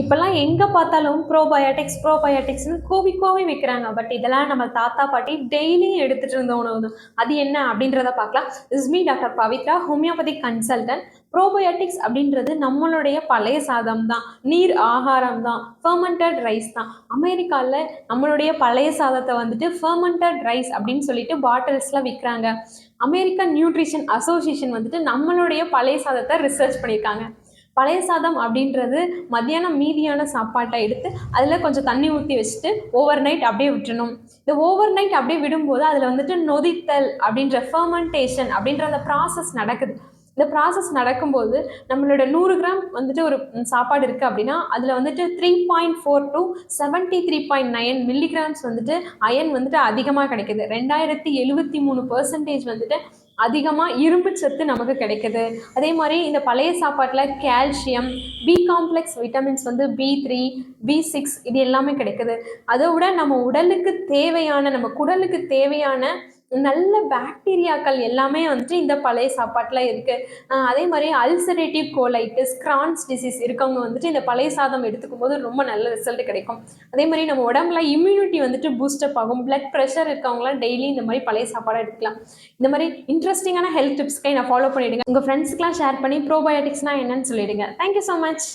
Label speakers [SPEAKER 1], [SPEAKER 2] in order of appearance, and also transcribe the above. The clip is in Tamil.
[SPEAKER 1] இப்போல்லாம் எங்கே பார்த்தாலும் ப்ரோபயோட்டிக்ஸ் ப்ரோபயோட்டிக்ஸ்னு கோவி கோவி விற்கிறாங்க பட் இதெல்லாம் நம்ம தாத்தா பாட்டி டெய்லியும் எடுத்துகிட்டு இருந்த உணவு தான். அது என்ன அப்படின்றத பார்க்கலாம். இஸ்மி doctor Pavithra homeopathic consultant probiotics அப்படின்றது நம்மளுடைய பழைய சாதம் தான். நீர் ஆகாரம் தான். ஃபர்மெண்டட் ரைஸ் தான். அமெரிக்காவில் நம்மளுடைய பழைய சாதத்தை வந்துட்டு ஃபர்மெண்டட் ரைஸ் அப்படின்னு சொல்லிட்டு பாட்டில்ஸில் விற்கிறாங்க அமெரிக்கன் நியூட்ரிஷன் அசோசியேஷன் வந்துட்டு நம்மளுடைய பழைய சாதத்தை ரிசர்ச் பண்ணியிருக்காங்க. பழைய சாதம் அப்படின்றது மத்தியானம் மீதியான சாப்பாட்டை எடுத்து அதில் கொஞ்சம் தண்ணி ஊற்றி வச்சுட்டு ஓவர் நைட் அப்படியே விட்டுணும் இந்த ஓவர் நைட் அப்படியே விடும்போது அதில் வந்துட்டு நொதித்தல் அப்படின்ற ஃபர்மெண்டேஷன் அப்படின்ற அந்த ப்ராசஸ் நடக்குது. இந்த ப்ராசஸ் நடக்கும்போது நம்மளோட நூறு கிராம் வந்துட்டு ஒரு சாப்பாடு இருக்குது அப்படின்னா அதில் வந்துட்டு three point four to seventy three point nine milligrams வந்துட்டு அயன் வந்துட்டு அதிகமாக கிடைக்குது. ரெண்டாயிரத்தி எழுபத்தி மூணு பர்சன்டேஜ் வந்துட்டு அதிகமாக இரும்பு சத்து நமக்கு கிடைக்குது. அதே மாதிரி இந்த பழைய சாப்பாட்டில் கால்சியம் பி காம்ப்ளெக்ஸ் விட்டமின்ஸ் வந்து பி த்ரீ பி சிக்ஸ் இது எல்லாமே கிடைக்குது. அதை விட நம்ம உடலுக்கு தேவையான நம்ம குடலுக்கு தேவையான நல்ல பாக்டீரியாக்கள் எல்லாமே வந்துட்டு இந்த பழைய சாப்பாட்டில் இருக்குது அதே மாதிரி அல்சரேட்டிவ் கோலைட்டிஸ் கிரான்ஸ் டிசீஸ் இருக்கவங்க வந்துட்டு இந்த பழைய சாதம் எடுத்துக்கும் போது ரொம்ப நல்ல ரிசல்ட் கிடைக்கும். அதே மாதிரி நம்ம உடம்புல இம்யூனிட்டி வந்துட்டு பூஸ்டப் ஆகும். பிளட் ப்ரெஷர் இருக்கவங்களாம் டெய்லி இந்த மாதிரி பழைய சாப்பாடாக எடுத்துக்கலாம். இந்த மாதிரி இன்ட்ரெஸ்டிங்கான ஹெல்த் டிப்ஸ்க்கை நான் ஃபாலோ பண்ணிவிடுங்க உங்கள் ஃப்ரெண்ட்ஸ்க்கெலாம் ஷேர் பண்ணி ப்ரோபயோட்டிக்ஸ்னால் என்னன்னு சொல்லிவிடுங்க தேங்க்யூ ஸோ மச்